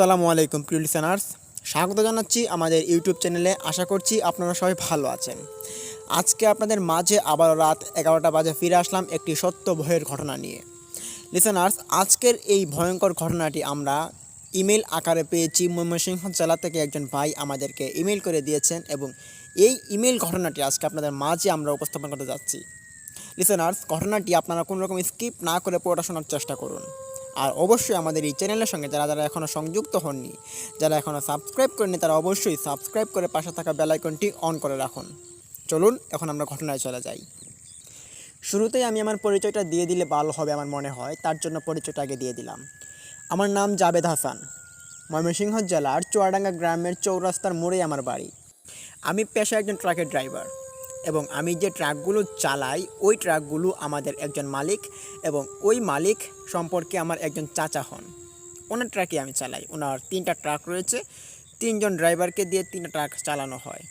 আসসালামু আলাইকুম, প্রিয় লিসেনার্স স্বাগত জানাচ্ছি আমাদের ইউটিউব চ্যানেলে। আশা করছি আপনারা সবাই ভালো আছেন। আজকে আপনাদের মাঝে আবার রাত এগারোটা বাজে ফিরে আসলাম একটি সত্য ভয়ের ঘটনা নিয়ে। লিসেনার্স আজকের এই ভয়ঙ্কর ঘটনাটি আমরা ইমেল আকারে পেয়েছি। ময়মনসিংহ জেলা থেকে একজন ভাই আমাদেরকে ইমেল করে দিয়েছেন এবং এই ইমেল ঘটনাটি আজকে আপনাদের মাঝে আমরা উপস্থাপন করতে যাচ্ছি। লিসেনার্স ঘটনাটি আপনারা কোনো রকম স্কিপ না করে পড়া শোনার চেষ্টা করুন। আর অবশ্যই আমাদের এই চ্যানেলের সঙ্গে যারা যারা এখনও সংযুক্ত হননি, যারা এখনও সাবস্ক্রাইব করেনি তারা অবশ্যই সাবস্ক্রাইব করে পাশে থাকা বেল আইকনটি অন করে রাখুন। চলুন, এখন আমরা ঘটনায় চলে যাই। শুরুতেই আমি আমার পরিচয়টা দিয়ে দিলে ভালো হবে আমার মনে হয়, তার জন্য পরিচয়টা আগে দিয়ে দিলাম। আমার নাম জাবেদ হাসান। ময়মনসিংহ জেলার চুয়াডাঙ্গা গ্রামের চৌরাস্তার মোড়েই আমার বাড়ি। আমি পেশা একজন ট্রাকের ড্রাইভার এবং আমি যে ট্রাকগুলো চালাই, ওই ট্রাকগুলো আমাদের একজন মালিক এবং ওই মালিক সম্পর্কে আমার একজন চাচা হন। ওনার ট্রাকই আমি চালাই। ওনার তিনটা ট্রাক রয়েছে। তিনজন ড্রাইভারকে দিয়ে তিনটা ট্রাক চালানো হয়।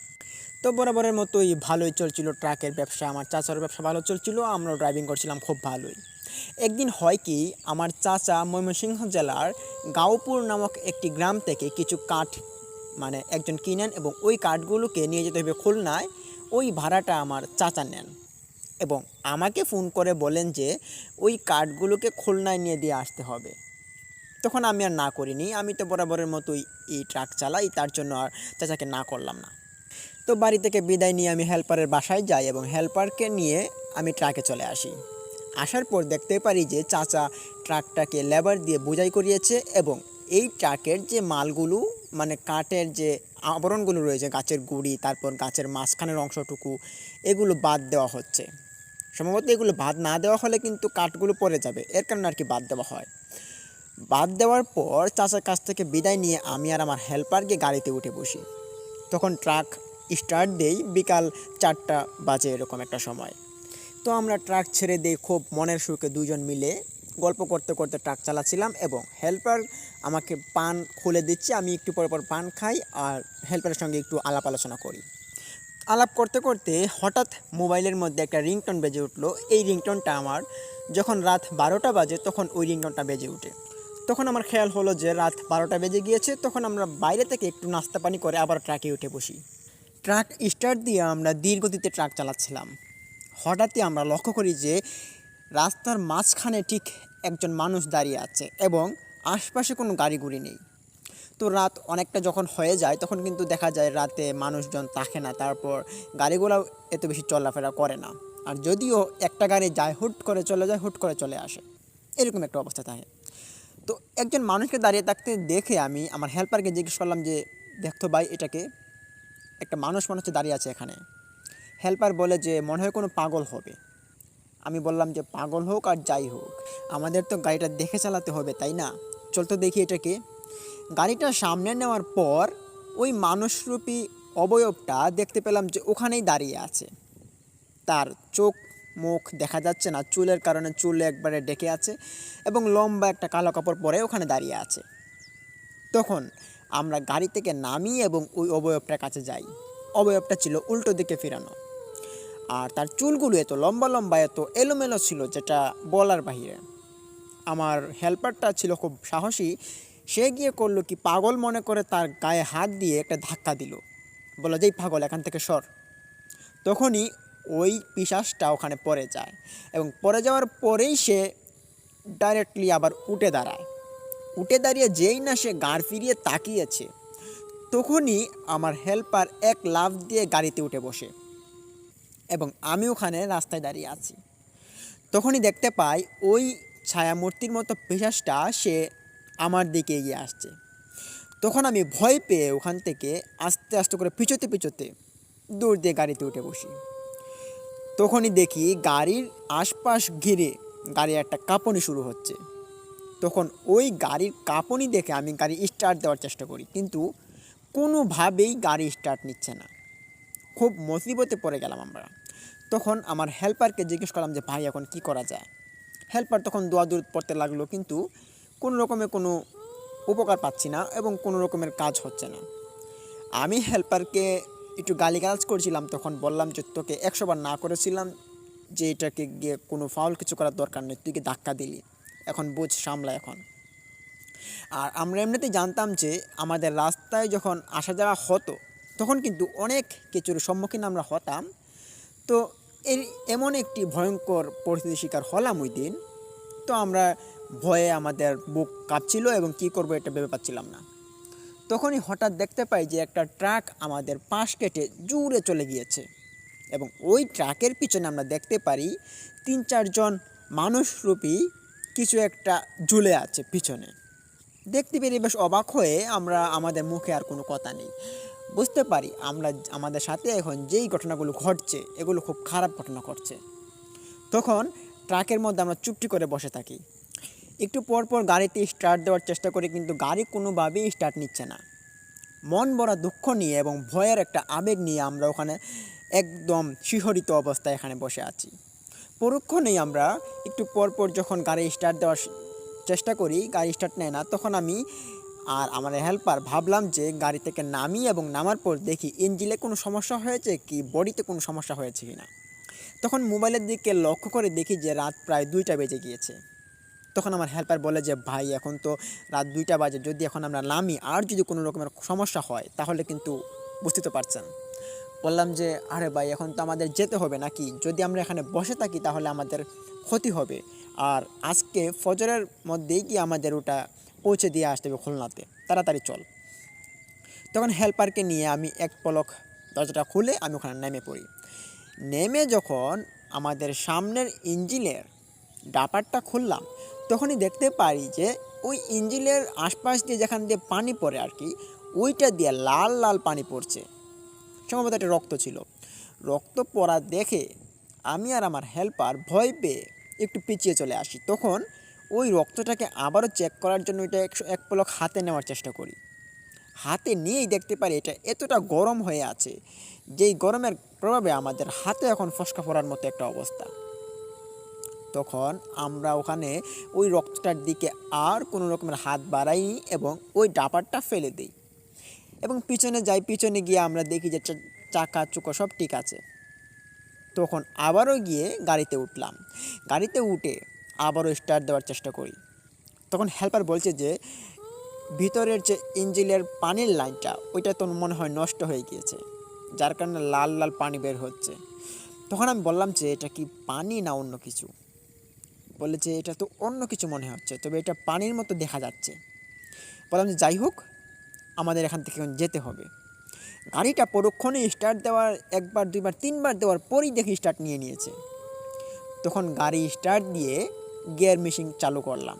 তো বরাবরের মতোই ভালোই চলছিল ট্রাকের ব্যবসা। আমার চাচার ব্যবসা ভালো চলছিল আমরা ড্রাইভিং করছিলাম খুব ভালোই। একদিন হয় কি, আমার চাচা ময়মনসিংহ জেলার গাঁওপুর নামক একটি গ্রাম থেকে কিছু কাঠ মানে একজন কিনেন এবং ওই কাঠগুলোকে নিয়ে যেতে হবে খুলনায়। ওই ভাড়াটা আমার চাচা নেন এবং আমাকে ফোন করে বলেন যে ওই কার্ডগুলোকে খুলনায় নিয়ে দিয়ে আসতে হবে। তখন আমি আর না করিনি, আমি তো বরাবরের মতোই এই ট্রাক চালাই, তার জন্য আর চাচাকে না করলাম না। তো বাড়ি থেকে বিদায় নিয়ে আমি হেল্পারের বাসায় যাই এবং হেল্পারকে নিয়ে আমি ট্রাকে চলে আসি। আসার পর দেখতে পারি যে চাচা ট্রাকটাকে লেবার দিয়ে বোঝাই করিয়েছে এবং এই ট্রাকের যে মালগুলো মানে কাঠের যে আবরণগুলো রয়েছে, গাছের গুড়ি, তারপর গাছের মাঝখানের অংশটুকু, এগুলো বাদ দেওয়া হচ্ছে। সম্ভবত এগুলো বাদ না দেওয়া হলে কিন্তু কাঠগুলো পড়ে যাবে। এর কারণে আর কি বাদ দেওয়া হয়। বাদ দেওয়ার পর চাচার কাছ থেকে বিদায় নিয়ে আমি আর আমার হেল্পার গিয়ে গাড়িতে উঠে বসি। তখন ট্রাক স্টার্ট দেই বিকাল চারটা বাজে এরকম একটা সময়। তো আমরা ট্রাক ছেড়ে দিই, খুব মনের সুখে দুজন মিলে গল্প করতে করতে ট্রাক চালাচ্ছিলাম এবং হেল্পার আমাকে পান খুলে দিচ্ছে, আমি একটু পর পর পান খাই আর হেল্পারের সঙ্গে একটু আলাপ আলোচনা করি। আলাপ করতে করতে হঠাৎ মোবাইলের মধ্যে একটা রিংটোন বেজে উঠল। এই রিংটোনটা আমার যখন রাত বারোটা বাজে তখন ওই রিংটোনটা বেজে ওঠে তখন আমার খেয়াল হলো যে রাত বারোটা বেজে গিয়েছে, তখন আমরা বাইরে থেকে একটু নাস্তা পানি করে আবার ট্রাকে উঠে বসি। ট্রাক স্টার্ট দিয়ে আমরা ধীরগতিতে ট্রাক চালাচ্ছিলাম। হঠাৎই আমরা লক্ষ্য করি যে রাস্তার মাঝখানে ঠিক একজন মানুষ দাঁড়িয়ে আছে এবং আশপাশে কোনো গাড়ি গুড়ি নেই। তো রাত অনেকটা যখন হয়ে যায়, তখন কিন্তু দেখা যায় রাতে মানুষজন থাকে না, তারপর গাড়িগুলো এত বেশি চলাফেরা করে না। আর যদিও একটা গাড়ি যায়, হুট করে চলে যায়, হুট করে চলে আসে। এরকম একটা অবস্থা থাকে। তো একজন মানুষকে দাঁড়িয়ে থাকতে দেখে আমি আমার হেল্পারকে জিজ্ঞেস করলাম যে দেখতো ভাই এটাকে একটা মানুষ মনে হচ্ছে দাঁড়িয়ে আছে এখানে। হেল্পার বলে যে, মনে হয় কোনো পাগল হবে। আমি বললাম যে পাগল হোক আর যাই হোক, আমাদের তো গাড়িটা দেখে চালাতে হবে, তাই না? চল তো দেখি এটাকে গাড়িটা সামনে নেওয়ার পর ওই মানুষরূপী অবয়বটা দেখতে পেলাম যে ওখানেই দাঁড়িয়ে আছে। তার চোখ মুখ দেখা যাচ্ছে না, চুলের কারণে চুল একবারে ডেকে আছে এবং লম্বা একটা কালো কাপড় পরে ওখানে দাঁড়িয়ে আছে। তখন আমরা গাড়ি থেকে নামি এবং ওই অবয়বটার কাছে যাই। অবয়বটা ছিল উল্টো দিকে ফিরানো। আর তার চুলগুলো এত লম্বা লম্বা, এত এলোমেলো ছিল যেটা বলার বাহিরে। আমার হেল্পারটা ছিল খুব সাহসী। সে গিয়ে করল কি, পাগল মনে করে তার গায়ে হাত দিয়ে একটা ধাক্কা দিল। বলল, যেই পাগল, এখান থেকে সর। তখনই ওই পিশাসটা ওখানে পড়ে যায় এবং পড়ে যাওয়ার পরেই সে ডাইরেক্টলি আবার উঠে দাঁড়ায়। উঠে দাঁড়িয়ে যেই না সে গাড় ফিরিয়ে তাকিয়েছে, তখনই আমার হেল্পার এক লাফ দিয়ে গাড়িতে উঠে বসে। এবং আমি ওখানে রাস্তায় দাঁড়িয়ে আছি। তখনই দেখতে পাই ওই ছায়ামূর্তির মতো পেশাসটা সে আমার দিকে এগিয়ে আসছে। তখন আমি ভয় পেয়ে ওখান থেকে আস্তে আস্তে করে পিছোতে পিছোতে দূর দিয়ে গাড়িতে উঠে বসি। তখনই দেখি গাড়ির আশপাশ ঘিরে গাড়ির একটা কাঁপনি শুরু হচ্ছে। তখন ওই গাড়ির কাঁপনি দেখে আমি গাড়ি স্টার্ট দেওয়ার চেষ্টা করি, কিন্তু কোনোভাবেই গাড়ি স্টার্ট নিচ্ছে না। খুব মুসিবতে পড়ে গেলাম আমরা। তখন আমার হেল্পারকে জিজ্ঞেস করলাম যে, ভাই, এখন কি করা যায়? হেল্পার তখন দোয়া দূর পড়তে লাগল, কিন্তু কোনো রকমের কোনো উপকার পাচ্ছি না এবং কোনো রকমের কাজ হচ্ছে না। আমি হেল্পারকে একটু গালিগালাজ করছিলাম, তখন বললাম যে, তোকে একশো বার না করেছিলাম যে, এটাকে গিয়ে কোনো ফাউল কিছু করার দরকার নেই, তুই কি ধাক্কা দিলি? এখন বুঝ, সামলা এখন। আর আমরা এমনিতেই জানতাম যে, আমাদের রাস্তায় যখন আসা যাওয়া হতো, তখন কিন্তু অনেক কিছুর সম্মুখীন আমরা হতাম। তো এই এমন একটি ভয়ঙ্কর পরিস্থিতির শিকার হলাম ওই দিন। তো আমরা ভয়ে আমাদের বুক কাঁপছিল এবং কী করব এটা ভেবে পাচ্ছিলাম না। তখনই হঠাৎ দেখতে পাই যে একটা ট্রাক আমাদের পাশ কেটে জুড়ে চলে গিয়েছে এবং ওই ট্রাকের পিছনে আমরা দেখতে পারি তিন চারজন মানুষরূপী কিছু একটা ঝুলে আছে পিছনে। দেখতে পেরে বেশ অবাক হয়ে আমরা আমাদের মুখে আর কোনো কথা নেই। বুঝতে পারি আমরা আমাদের সাথে এখন যেই ঘটনাগুলো ঘটছে, এগুলো খুব খারাপ ঘটনা ঘটছে। তখন ট্রাকের মধ্যে আমরা চুপটি করে বসে থাকি। একটু পর পর গাড়িতে স্টার্ট দেওয়ার চেষ্টা করি, কিন্তু গাড়ি কোনোভাবেই স্টার্ট নিচ্ছে না। মন ভরা দুঃখ নিয়ে এবং ভয়ের একটা আবেগ নিয়ে আমরা ওখানে একদম শিহরিত অবস্থায় এখানে বসে আছি। পরক্ষণেই আমরা একটু পর পর যখন গাড়ি স্টার্ট দেওয়ার চেষ্টা করি, গাড়ি স্টার্ট নেয় না, তখন আমি আর আমার হেল্পার ভাবলাম যে গাড়ি থেকে নামি এবং নামার পর দেখি ইঞ্জিনে কোনো সমস্যা হয়েছে কি বডিতে কোনো সমস্যা হয়েছে কি না তখন মোবাইলের দিকে লক্ষ্য করে দেখি যে রাত প্রায় দুইটা বেজে গিয়েছে। তখন আমার হেল্পার বলে যে, ভাই, এখন তো রাত দুইটা বাজে, যদি এখন আমরা নামি আর যদি কোনো রকমের সমস্যা হয়, তাহলে কিন্তু বুঝতে তো পারছেন। বললাম যে, আরে ভাই, এখন তো আমাদের যেতে হবে নাকি? যদি আমরা এখানে বসে থাকি, তাহলে আমাদের ক্ষতি হবে। আর আজকে ফজরের মধ্যেই কি আমাদের ওটা পৌঁছে দিয়ে আসতে হবে খুলনাতে। তাড়াতাড়ি চল। তখন হেল্পারকে নিয়ে আমি এক পলক দরজাটা খুলে আমি ওখানে নেমে পড়ি। নেমে যখন আমাদের সামনের ইঞ্জিনের ডাপারটা খুললাম, তখনই দেখতে পারি যে ওই ইঞ্জিনের আশপাশ দিয়ে যেখান দিয়ে পানি পড়ে আর কি, ওইটা দিয়ে লাল লাল পানি পড়ছে। সম্ভবত একটা রক্ত ছিল। রক্ত পড়া দেখে আমি আর আমার হেল্পার ভয় পেয়ে একটু পিছিয়ে চলে আসি। তখন ওই রক্তটাকে আবারও চেক করার জন্য ওইটা একশো, এক পলক হাতে নেওয়ার চেষ্টা করি। হাতে নিয়েই দেখতে পারি এটা এতটা গরম হয়ে আছে, যেই গরমের প্রভাবে আমাদের হাতে এখন ফসকা পড়ার মতো একটা অবস্থা। তখন আমরা ওখানে ওই রক্তটার দিকে আর কোনো রকমের হাত বাড়াইনি এবং ওই ডাপারটা ফেলে দিই। এবং পিছনে যাই, পিছনে গিয়ে আমরা দেখি যে চাকা, চুকো সব ঠিক আছে। তখন আবারও গিয়ে গাড়িতে উঠলাম। গাড়িতে উঠে আবারও স্টার্ট দেওয়ার চেষ্টা করি। তখন হেল্পার বলছে যে, ভিতরের যে ইঞ্জিনের পানির লাইনটা, ওইটা তো মনে হয় নষ্ট হয়ে গিয়েছে, যার কারণে লাল লাল পানি বের হচ্ছে। তখন আমি বললাম যে, এটা কি পানি না অন্য কিছু? বলে যে, এটা তো অন্য কিছু মনে হচ্ছে, তবে এটা পানির মতো দেখা যাচ্ছে। বললাম যে, যাই হোক, আমাদের এখান থেকে যেতে হবে। গাড়িটা পরক্ষণে স্টার্ট দেওয়ার, একবার, দুইবার, তিনবার দেওয়ার পরই দেখি স্টার্ট নিয়ে নিয়েছে। তখন গাড়ি স্টার্ট দিয়ে গিয়ার মেশিন চালু করলাম।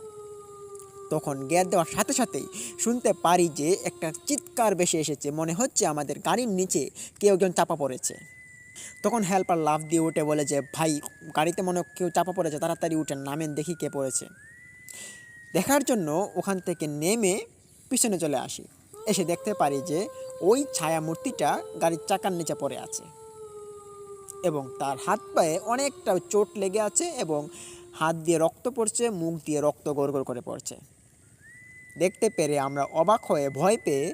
তখন গিয়ার দেওয়ার সাথে সাথেই শুনতে পারি যে একটা চিৎকার বেশি এসেছে। মনে হচ্ছে আমাদের গাড়ির নিচে কেউ একজন চাপা পড়েছে। তখন হেল্পার লাভ দিয়ে উঠে বলে যে, ভাই, গাড়িতে মনে কেউ চাপা পড়েছে, তাড়াতাড়ি উঠেন, নামেন, দেখি কে পড়েছে। দেখার জন্য ওখান থেকে নেমে পিছনে চলে আসি। এসে দেখতে পারি যে, ওই ছায়া মূর্তিটা গাড়ির চাকার নিচে পড়ে আছে। এবং তার হাত পায়ে অনেকটা চোট লেগে আছে এবং হাত দিয়ে রক্ত পড়ছে, মুখ দিয়ে রক্ত গড়গড় করে পড়ছে। দেখতে পেরে আমরা অবাক হয়ে ভয় পেয়ে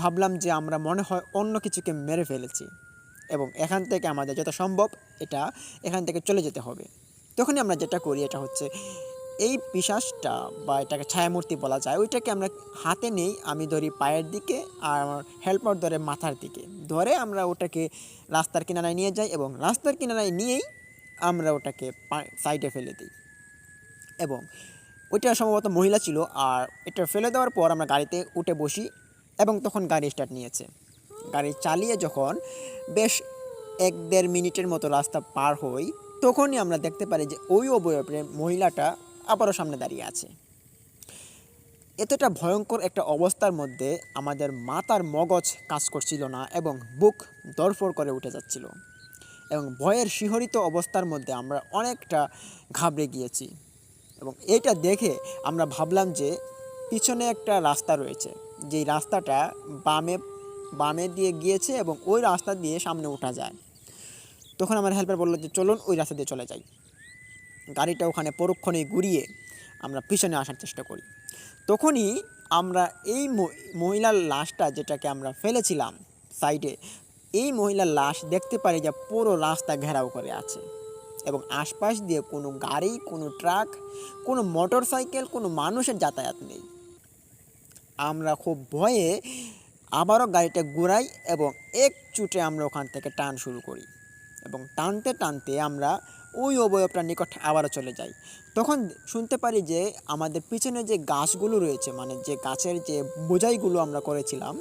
ভাবলাম যে আমরা মনে হয় অন্য কিছুকে মেরে ফেলেছি এবং এখান থেকে আমাদের যত সম্ভব এটা এখান থেকে চলে যেতে হবে। তখনই আমরা যেটা করি এটা হচ্ছে এই পিসাসটা বা এটাকে ছায়ামূর্তি বলা যায়, ওইটাকে আমরা হাতে নেই, আমি ধরি পায়ের দিকে আর আমার হেল্পার ধরে মাথার দিকে। ধরে আমরা ওটাকে রাস্তার কিনারায় নিয়ে যাই এবং রাস্তার কিনারায় নিয়েই আমরা ওটাকে সাইডে ফেলে দিই। এবং ওইটা সম্ভবত মহিলা ছিল আর এটা ফেলে দেওয়ার পর আমরা গাড়িতে উঠে বসি এবং তখন গাড়ি স্টার্ট নিয়েছে। গাড়ি চালিয়ে যখন বেশ এক দেড় মিনিটের মতো রাস্তা পার হই, তখনই আমরা দেখতে পারি যে ওই অবয়বে মহিলাটা আবারও সামনে দাঁড়িয়ে আছে। এতটা ভয়ঙ্কর একটা অবস্থার মধ্যে আমাদের মাথার মগজ কাজ করছিল না এবং বুক দরফর করে উঠে যাচ্ছিল। এবং ভয়ের শিহরিত অবস্থার মধ্যে আমরা অনেকটা ঘাবড়ে গিয়েছি। এবং এটা দেখে আমরা ভাবলাম যে পিছনে একটা রাস্তা রয়েছে। যেই রাস্তাটা বামে বামে দিয়ে গিয়েছে এবং ওই রাস্তা দিয়ে সামনে ওঠা যায়। তখন আমার হেল্পার বলল যে, চলুন ওই রাস্তা দিয়ে চলে যাই। গাড়িটা ওখানে পরক্ষণে ঘুরিয়ে আমরা পিছনে আসার চেষ্টা করি। তখনই আমরা এই মহিলার লাশটা যেটাকে আমরা ফেলেছিলাম সাইডে এই মহিলার লাশ দেখতে পারি যে পুরো রাস্তা ঘেরাও করে আছে। এবং আশপাশ দিয়ে কোনো গাড়ি, কোনো ট্রাক, কোনো মোটর সাইকেল কোনো মানুষের যাতায়াত নেই। আমরা খুব ভয়ে আবারও গাড়িটা ঘুরাই এবং এক চুটে আমরা ওখান থেকে টান শুরু করি এবং টানতে টানতে আমরা ওই অবয়বটার নিকট আবারও চলে যাই। তখন শুনতে পারি যে আমাদের পিছনে যে গাছগুলো রয়েছে মানে যে গাছের যে বোঝাইগুলো আমরা করেছিলাম,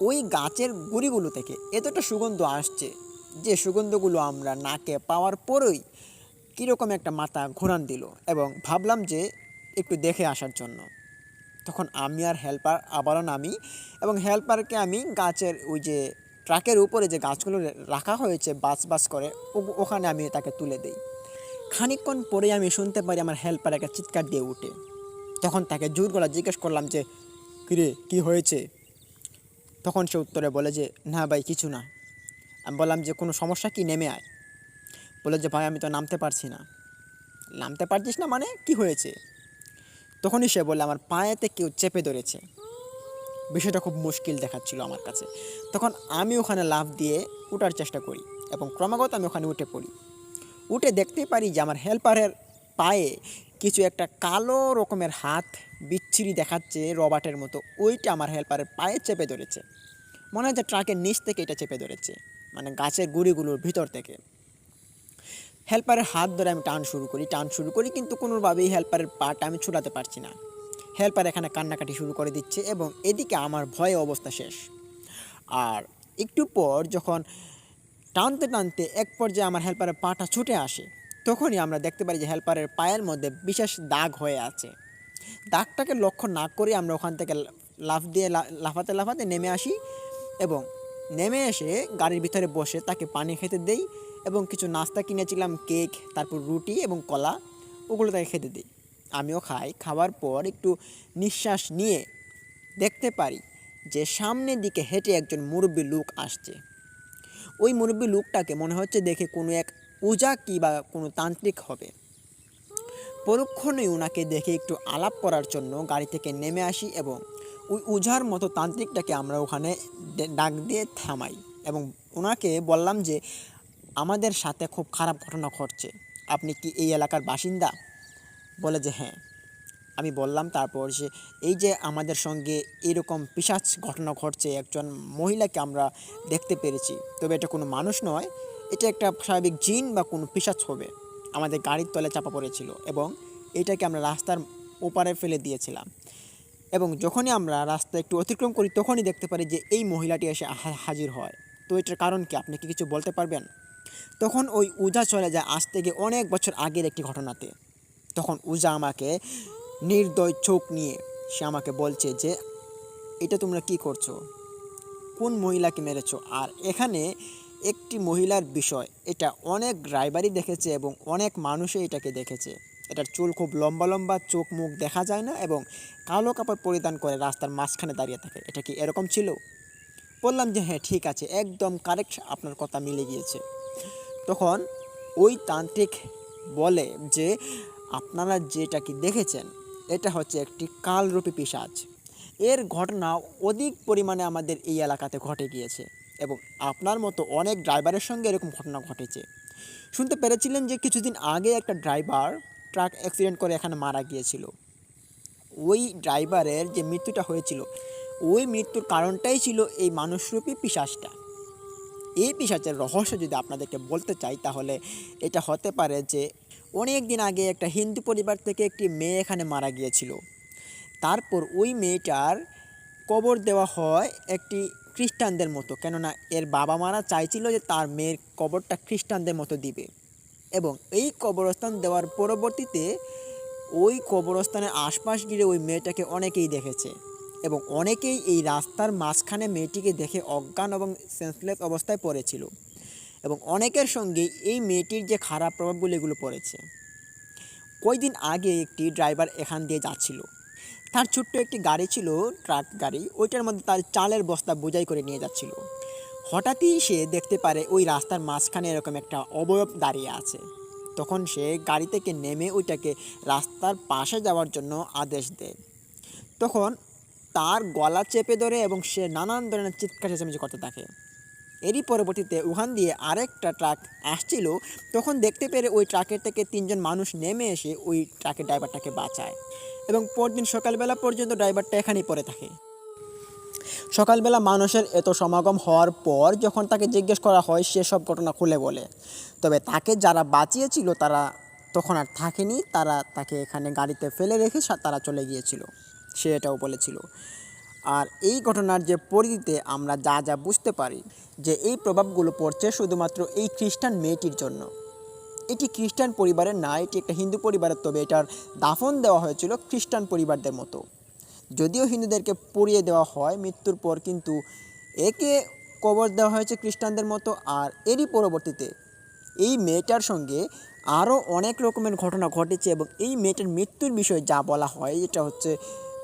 ওই গাছের গুড়িগুলো থেকে এতটা সুগন্ধ আসছে যে সুগন্ধগুলো আমরা নাকে পাওয়ার পরেই কীরকম একটা মাথা ঘোরান দিল এবং ভাবলাম যে একটু দেখে আসার জন্য। তখন আমি আর হেল্পার আবারও নামি এবং হেল্পারকে আমি গাছের ওই যে ট্রাকের উপরে যে গাছগুলো রাখা হয়েছে বাস বাস করে ওখানে আমি তাকে তুলে দিই। খানিকক্ষণ পরে আমি শুনতে পারি আমার হেল্পার একটা চিৎকার দিয়ে উঠে। তখন তাকে জোর গলা জিজ্ঞেস করলাম যে, কিরে, কি হয়েছে? তখন সে উত্তরে বলে যে, না ভাই, কিছু না। আমি বললাম যে, কোনো সমস্যা কি? নেমে আয়। বলে যে, ভাই, আমি তো নামতে পারছি না। নামতে পারছিস না মানে? কি হয়েছে? তখনই সে বললে, আমার পায়েতে কেউ চেপে ধরেছে। বিষয়টা খুব মুশকিল দেখাচ্ছিল আমার কাছে। তখন আমি ওখানে লাফ দিয়ে উঠার চেষ্টা করি এবং ক্রমাগত আমি ওখানে উঠে পড়ি। উঠে দেখতে পারি যে, আমার হেল্পারের পায়ে কিছু একটা কালো রকমের হাত বিচ্ছিরি দেখাচ্ছে রবার্টের মতো। ওইটা আমার হেল্পারের পায়ে চেপে ধরেছে। মনে হয় যে, ট্রাকের নিচ থেকে এটা চেপে ধরেছে। মানে গাছের গুঁড়িগুলোর ভিতর থেকে। হেল্পারের হাত ধরে আমি টান শুরু করি, টান শুরু করি কিন্তু কোনোভাবেই হেল্পারের পাটা আমি ছুটাতে পারছি না। হেল্পার এখানে কান্নাকাটি শুরু করে দিচ্ছে এবং এদিকে আমার ভয়ে অবস্থা শেষ। আর একটু পর যখন টানতে টানতে এক পর্যায়ে আমার হেল্পারের পাটা ছুটে আসে, তখনই আমরা দেখতে পারি যে হেল্পারের পায়ের মধ্যে বিশেষ দাগ হয়ে আছে। দাগটাকে লক্ষ্য না করে আমরা ওখান থেকে লাফ দিয়ে লাফাতে লাফাতে নেমে আসি এবং নেমে এসে গাড়ির ভিতরে বসে তাকে পানি খেতে দেই এবং কিছু নাস্তা কিনেছিলাম, কেক, তারপর রুটি এবং কলা, ওগুলো তাকে খেতে দিই। আমিও খাই। খাওয়ার পর একটু নিঃশ্বাস নিয়ে দেখতে পারি যে সামনের দিকে হেঁটে একজন মুরব্বী লোক আসছে। ওই মুরব্বী লোকটাকে মনে হচ্ছে দেখে কোনো এক পূজা কি বা কোনো তান্ত্রিক হবে। পরক্ষণেই ওনাকে দেখে একটু আলাপ করার জন্য গাড়ি থেকে নেমে আসি এবং ওই উঝার মতো তান্ত্রিকটাকে আমরা ওখানে ডাক দিয়ে থামাই। এবং ওনাকে বললাম যে, আমাদের সাথে খুব খারাপ ঘটনা ঘটছে। আপনি কি এই এলাকার বাসিন্দা? বলে যে হ্যাঁ। আমি বললাম তারপর যে, এই যে আমাদের সঙ্গে এরকম পিসাচ ঘটনা ঘটছে, একজন মহিলাকে আমরা দেখতে পেরেছি। তবে এটা কোনো মানুষ নয়, এটা একটা স্বাভাবিক জিন বা কোনো পিসাচ হবে। আমাদের গাড়ির তলে চাপা পড়েছিল এবং এটাকে আমরা রাস্তার ওপারে ফেলে দিয়েছিলাম। এবং যখনই আমরা রাস্তা একটু অতিক্রম করি, তখনই দেখতে পারি যে এই মহিলাটি এসে হাজির হয়। তো এটার কারণ কি? আপনি কি কিছু বলতে পারবেন? তখন ওই উজা চলে যায় আজ থেকে অনেক বছর আগের একটি ঘটনাতে। তখন উজা আমাকে নির্দয় চোখ নিয়ে, সে আমাকে বলছে যে, এটা তোমরা কি করছ? কোন মহিলাকে মেরেছো? আর এখানে একটি মহিলার বিষয়, এটা অনেক ড্রাইভারই দেখেছে এবং অনেক মানুষই এটাকে দেখেছে। এটার চুল খুব লম্বা লম্বা, চোখ মুখ দেখা যায় না এবং কালো কাপড় পরিধান করে রাস্তার মাঝখানে দাঁড়িয়ে থাকে। এটা কি এরকম ছিল? বললাম যে হ্যাঁ ঠিক আছে, একদম কারেক্ট আপনার কথা মিলে গিয়েছে। তখন ওই তান্ত্রিক বলে যে, আপনারা যেটা কি দেখেছেন, এটা হচ্ছে একটি কালরূপী পিসাজ। এর ঘটনা অধিক পরিমাণে আমাদের এই এলাকাতে ঘটে গিয়েছে এবং আপনার মতো অনেক ড্রাইভারের সঙ্গে এরকম ঘটনা ঘটেছে। শুনতে পেরেছিলেন যে কিছুদিন আগে একটা ড্রাইভার ট্রাক অ্যাক্সিডেন্ট করে এখানে মারা গিয়েছিল। ওই ড্রাইভারের যে মৃত্যুটা হয়েছিল, ওই মৃত্যুর কারণটাই ছিল এই মানুষরূপী পিসাজটা এই পিসাচের রহস্য যদি আপনাদেরকে বলতে চাই, তাহলে এটা হতে পারে যে অনেক দিন আগে একটা হিন্দু পরিবার থেকে একটি মেয়ে এখানে মারা গিয়েছিল। তারপর ওই মেয়েটার কবর দেওয়া হয় একটি খ্রিস্টানদের মতো, কেননা এর বাবা মারা চাইছিল যে তার মেয়ের কবরটা খ্রিস্টানদের মতো দিবে। এবং এই কবরস্থান দেওয়ার পরবর্তীতে ওই কবরস্থানের আশপাশ ঘিরে ওই মেয়েটাকে অনেকেই দেখেছে এবং অনেকেই এই রাস্তার মাঝখানে মেয়েটিকে দেখে অজ্ঞান এবং সেন্সলেস অবস্থায় পড়েছিল এবং অনেকের সঙ্গে এই মেয়েটির যে খারাপ প্রভাবগুলো এগুলো পড়েছে। কয়দিন আগে একটি ড্রাইভার এখান দিয়ে যাচ্ছিল। তার ছোট্ট একটি গাড়ি ছিল ট্রাক গাড়ি, ওইটার মধ্যে তার চালের বস্তা বোঝাই করে নিয়ে যাচ্ছিল। হঠাৎই সে দেখতে পারে ওই রাস্তার মাঝখানে এরকম একটা অবয়ব দাঁড়িয়ে আছে। তখন সে গাড়ি থেকে নেমে ওইটাকে রাস্তার পাশে যাওয়ার জন্য আদেশ দেয়। তখন তার গলা চেপে ধরে এবং সে নানান ধরনের চিৎকার চেঁচামেচি করতে থাকে। এরই পরবর্তীতে ওখান দিয়ে আরেকটা ট্রাক আসছিল। তখন দেখতে পেরে ওই ট্রাকের থেকে তিনজন মানুষ নেমে এসে ওই ট্রাকের ড্রাইভারটাকে বাঁচায় এবং পরদিন সকালবেলা পর্যন্ত ড্রাইভারটা এখানেই পড়ে থাকে। সকালবেলা মানুষের এত সমাগম হওয়ার পর যখন তাকে জিজ্ঞেস করা হয়, সে সব ঘটনা খুলে বলে। তবে তাকে যারা বাঁচিয়েছিল, তারা তখন আর থাকেনি। তারা তাকে এখানে গাড়িতে ফেলে রেখে তারা চলে গিয়েছিল। সে এটাও বলেছিল। আর এই ঘটনার যে পরিধিতে আমরা যা যা বুঝতে পারি, যে এই প্রভাবগুলো পড়ছে শুধুমাত্র এই খ্রিস্টান মেয়েটির জন্য। এটি খ্রিস্টান পরিবারের না, এটি একটা হিন্দু পরিবারের, তবে এটার দাফন দেওয়া হয়েছিল খ্রিস্টান পরিবারদের মতো। যদিও হিন্দুদেরকে পুড়িয়ে দেওয়া হয় মৃত্যুর পর, কিন্তু একে কবর দেওয়া হয়েছে খ্রিস্টানদের মতো আর এরই পরবর্তীতে এই মেয়েটার সঙ্গে আরও অনেক রকমের ঘটনা ঘটেছে এবং এই মেয়েটার মৃত্যুর বিষয়ে যা বলা হয়, এটা হচ্ছে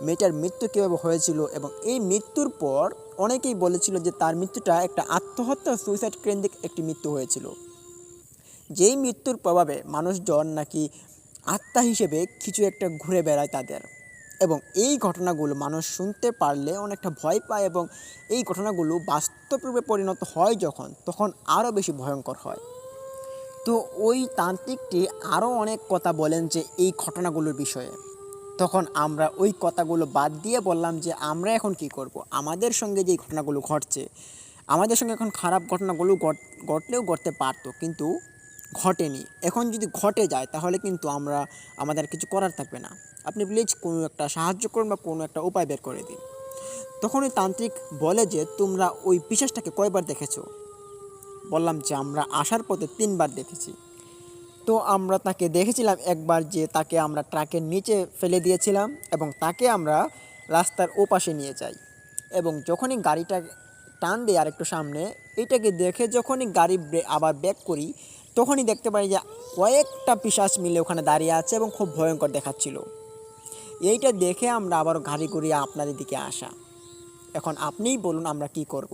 মেয়েটার মৃত্যু কীভাবে হয়েছিল এবং এই মৃত্যুর পর অনেকেই বলেছিল যে তার মৃত্যুটা একটা আত্মহত্যা সুইসাইড কেন্দ্রিক একটি মৃত্যু হয়েছিল। যেই মৃত্যুর প্রভাবে মানুষজন নাকি আত্মা হিসেবে কিছু একটা ঘুরে বেড়ায় তাদের। এবং এই ঘটনাগুলো মানুষ শুনতে পারলে অনেকটা ভয় পায় এবং এই ঘটনাগুলো বাস্তব রূপে পরিণত হয় যখন, তখন আরও বেশি ভয়ঙ্কর হয়। তো ওই তান্ত্রিকটি আরও অনেক কথা বলেন যে এই ঘটনাগুলোর বিষয়ে। তখন আমরা ওই কথাগুলো বাদ দিয়ে বললাম যে আমরা এখন কি করব? আমাদের সঙ্গে যে ঘটনাগুলো ঘটছে, আমাদের সঙ্গে এখন খারাপ ঘটনাগুলো ঘট- ঘটলেও ঘটতে পারতো। কিন্তু ঘটেনি। এখন যদি ঘটে যায়, তাহলে কিন্তু আমরা আমাদের কিছু করার থাকবে না। আপনি প্লিজ কোনো একটা সাহায্য করুন বা কোনো একটা উপায় বের করে দিন। তখন ওই তান্ত্রিক বলে যে, তোমরা ওই পিসাসটাকে কয়বার দেখেছ? বললাম যে, আমরা আসার পথে তিনবার দেখেছি। তো আমরা তাকে দেখেছিলাম একবার যে, তাকে আমরা ট্রাকের নিচে ফেলে দিয়েছিলাম এবং তাকে আমরা রাস্তার ওপাশে নিয়ে যাই। এবং যখনই গাড়িটা টান দেয় আর একটু সামনে, এটাকে দেখে যখনই গাড়ি আবার ব্যাক করি তখনই দেখতে পাই যে কয়েকটা পিসাস মিলে ওখানে দাঁড়িয়ে আছে এবং খুব ভয়ঙ্কর দেখাচ্ছিল। এইটা দেখে আমরা আবার গাড়ি ঘুরিয়ে আপনাদের দিকে আসা। এখন আপনিই বলুন আমরা কি করব।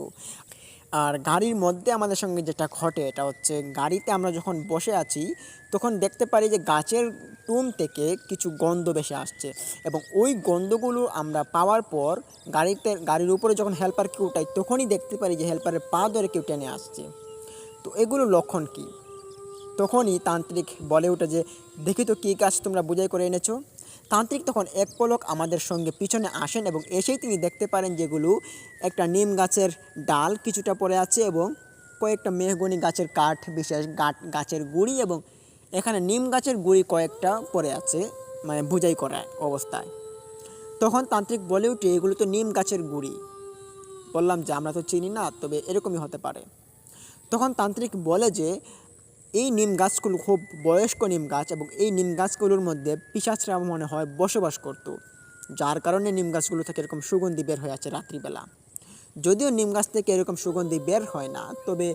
আর গাড়ির মধ্যে আমাদের সঙ্গে যেটা ঘটে, এটা হচ্ছে গাড়িতে আমরা যখন বসে আছি, তখন দেখতে পারি যে গাছের টুম থেকে কিছু গন্ধ বেশি আসছে এবং ওই গন্ধগুলো আমরা পাওয়ার পর গাড়িতে, গাড়ির উপরে যখন হেল্পারকে উঠাই তখনই দেখতে পারি যে হেল্পারের পা ধরে কেউ টেনে আসছে। তো এগুলো লক্ষণ কী? তখনই তান্ত্রিক বলে ওঠে যে, দেখি তো কী কাজ তোমরা বুঝাই করে এনেছো। তান্ত্রিক তখন এক পলক আমাদের সঙ্গে পিছনে আসেন এবং এসেই তিনি দেখতে পারেন যেগুলো একটা নিম গাছের ডাল কিছুটা পড়ে আছে এবং কয়েকটা মেহগনি গাছের কাঠ, বিশেষ গাছ গাছের গুঁড়ি এবং এখানে নিম গাছের গুঁড়ি কয়েকটা পড়ে আছে মানে বুঝাই করা অবস্থায়। তখন তান্ত্রিক বলে উঠে এগুলো তো নিম গাছের গুঁড়ি। বললাম যে, আমরা তো চিনি না, তবে এরকমই হতে পারে। তখন তান্ত্রিক বলে যে এই নিম গাছগুলো খুব বয়স্ক নিম গাছ এবং এই নিম গাছগুলোর মধ্যে পিসাচরা মনে হয় বসবাস করত, যার কারণে নিম গাছগুলো থেকে এরকম সুগন্ধি বের হয়ে আছে রাত্রিবেলা। যদিও নিম গাছ থেকে এরকম সুগন্ধি বের হয় না, তবে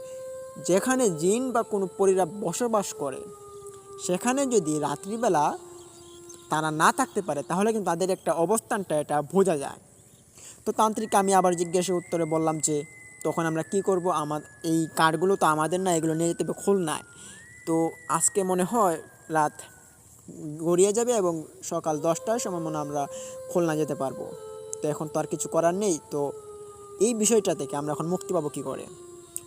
যেখানে জিন বা কোনো পরীরা বসবাস করে, সেখানে যদি রাত্রিবেলা তারা না থাকতে পারে, তাহলে কিন্তু তাদের একটা অবস্থানটা এটা বোঝা যায়। তো তান্ত্রিক আমি আবার জিজ্ঞাসা উত্তরে বললাম যে তখন আমরা কি করব? আমার, এই কার্ডগুলো তো আমাদের না, এগুলো নিয়ে যেতে হবে খুলনায়। তো আজকে মনে হয় রাত গড়িয়ে যাবে এবং সকাল দশটার সময় মনে আমরা খুলনা যেতে পারব। তো এখন তো আর কিছু করার নেই, তো এই বিষয়টা থেকে আমরা এখন মুক্তি পাবো কী করে?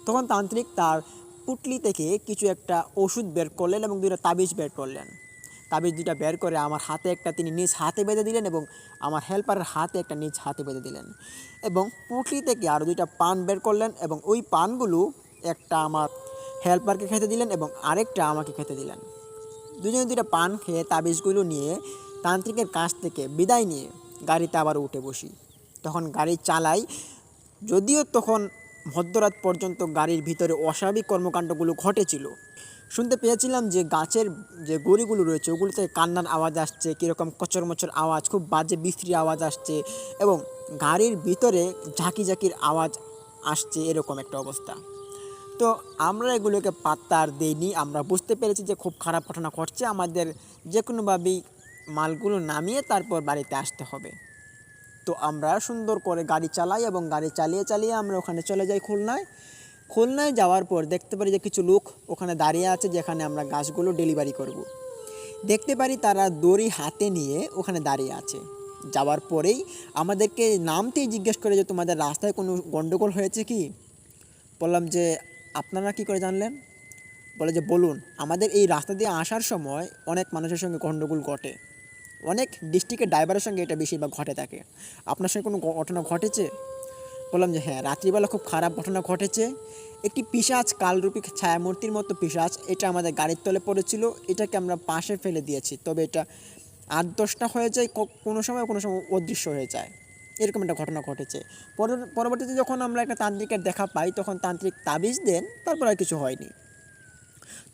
তখন তান্ত্রিক তার পুটলি থেকে কিছু একটা ওষুধ বের করলেন এবং দুইটা তাবিজ বের করলেন। তাবিজ দুটা বের করে আমার হাতে একটা তিনি নিজ হাতে বেঁধে দিলেন এবং আমার হেল্পারের হাতে একটা নিজ হাতে বেঁধে দিলেন। এবং পুটলি থেকে আরও দুইটা পান বের করলেন এবং ওই পানগুলো একটা আমার হেল্পারকে খেতে দিলেন এবং আরেকটা আমাকে খেতে দিলেন। দুজনে দুইটা পান খেয়ে তাবিজগুলো নিয়ে তান্ত্রিকের কাছ থেকে বিদায় নিয়ে গাড়িতে আবার উঠে বসি। তখন গাড়ি চালাই যদিও তখন মধ্যরাত পর্যন্ত গাড়ির ভিতরে অস্বাভাবিক কর্মকাণ্ডগুলো ঘটেছিল। শুনতে পেয়েছিলাম যে গাছের যে গড়িগুলো রয়েছে, ওগুলো থেকে কান্নার আওয়াজ আসছে, কীরকম কচরমচর আওয়াজ, খুব বাজে বিশ্রী আওয়াজ আসছে এবং গাড়ির ভিতরে ঝাঁকি ঝাঁকির আওয়াজ আসছে এরকম একটা অবস্থা। তো আমরা এগুলোকে পাত্তা আর দিইনি। আমরা বুঝতে পেরেছি যে খুব খারাপ ঘটনা ঘটছে। আমাদের যে কোনোভাবেই মালগুলো নামিয়ে তারপর বাড়িতে আসতে হবে। তো আমরা সুন্দর করে গাড়ি চালাই এবং গাড়ি চালিয়ে চালিয়ে আমরা ওখানে চলে যাই খুলনায়। খুলনায় যাওয়ার পর দেখতে পারি যে কিছু লোক ওখানে দাঁড়িয়ে আছে যেখানে আমরা গাছগুলো ডেলিভারি করব। দেখতে পারি তারা দড়ি হাতে নিয়ে ওখানে দাঁড়িয়ে আছে। যাওয়ার পরেই আমাদেরকে নামতেই জিজ্ঞেস করে যে, তোমাদের রাস্তায় কোনো গণ্ডগোল হয়েছে কি? বললাম যে, আপনারা কি করে জানলেন? বলে যে, বলুন, আমাদের এই রাস্তা দিয়ে আসার সময় অনেক মানুষের সঙ্গে গণ্ডগোল ঘটে। অনেক ডিস্ট্রিক্টের ড্রাইভারের সঙ্গে এটা বেশিরভাগ ঘটে থাকে। আপনার সঙ্গে কোনো ঘটনা ঘটেছে? বললাম যে হ্যাঁ রাত্রিবেলা খুব খারাপ ঘটনা ঘটেছে। একটি পিসাজ কালরূপী ছায়ামূর্তির মতো পিসাজ এটা আমাদের গাড়ির তলে পড়েছিল, এটাকে আমরা পাশে ফেলে দিয়েছি। তবে এটা আট দশটা হয়ে যায় কোনো সময় কোনো সময় অদৃশ্য হয়ে যায়। এরকম একটা ঘটনা ঘটেছে। পর- পরবর্তীতে যখন আমরা একটা তান্ত্রিকের দেখা পাই, তখন তান্ত্রিক তাবিজ দেন, তারপর আর কিছু হয়নি।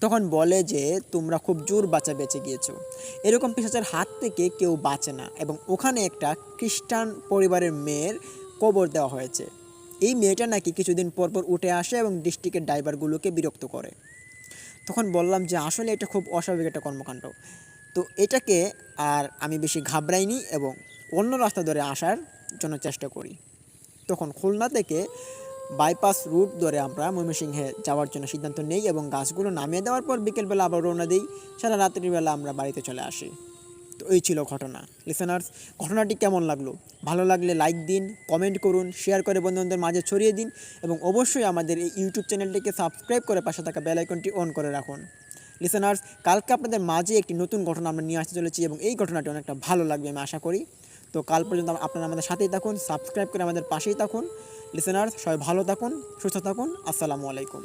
তখন বলে যে, তোমরা খুব জোর বাঁচা বেঁচে গিয়েছো। এরকম পিসাচের হাত থেকে কেউ বাঁচে না। এবং ওখানে একটা খ্রিস্টান পরিবারের মেয়ের কবর দেওয়া হয়েছে। এই মেয়েটা নাকি কিছুদিন পর পর উঠে আসে এবং ডিস্ট্রিক্টের ড্রাইভারগুলোকে বিরক্ত করে। তখন বললাম যে, আসলে এটা খুব অস্বাভাবিক একটা কর্মকাণ্ড। তো এটাকে আর আমি বেশি ঘাবড়াইনি এবং অন্য রাস্তা ধরে আসার জন্য চেষ্টা করি। তখন খুলনা থেকে বাইপাস রুট ধরে আমরা ময়মনসিংহে যাওয়ার জন্য সিদ্ধান্ত নেই এবং গাছগুলো নামিয়ে দেওয়ার পর বিকেলবেলা আবার রওনা দিই। সারা রাত্রিবেলা আমরা বাড়িতে চলে আসি। তো এই ছিল ঘটনা। লিসেনার্স ঘটনাটি কেমন লাগল? ভালো লাগলে লাইক দিন কমেন্ট করুন শেয়ার করে বন্ধুদের মাঝে ছড়িয়ে দিন এবং অবশ্যই আমাদের এই ইউটিউব চ্যানেলটিকে সাবস্ক্রাইব করে পাশে থাকা বেল আইকনটি অন করে রাখুন। লিসেনার্স কালকে আপনাদের মাঝে একটি নতুন ঘটনা আমরা নিয়ে আসতে চলেছি এবং এই ঘটনাটি অনেকটা ভালো লাগবে আমি আশা করি। তো কাল পর্যন্ত আপনারা আমাদের সাথেই থাকুন সাবস্ক্রাইব করে আমাদের পাশেই থাকুন। লিসেনার্স সবাই ভালো থাকুন, সুস্থ থাকুন। আসসালামু আলাইকুম।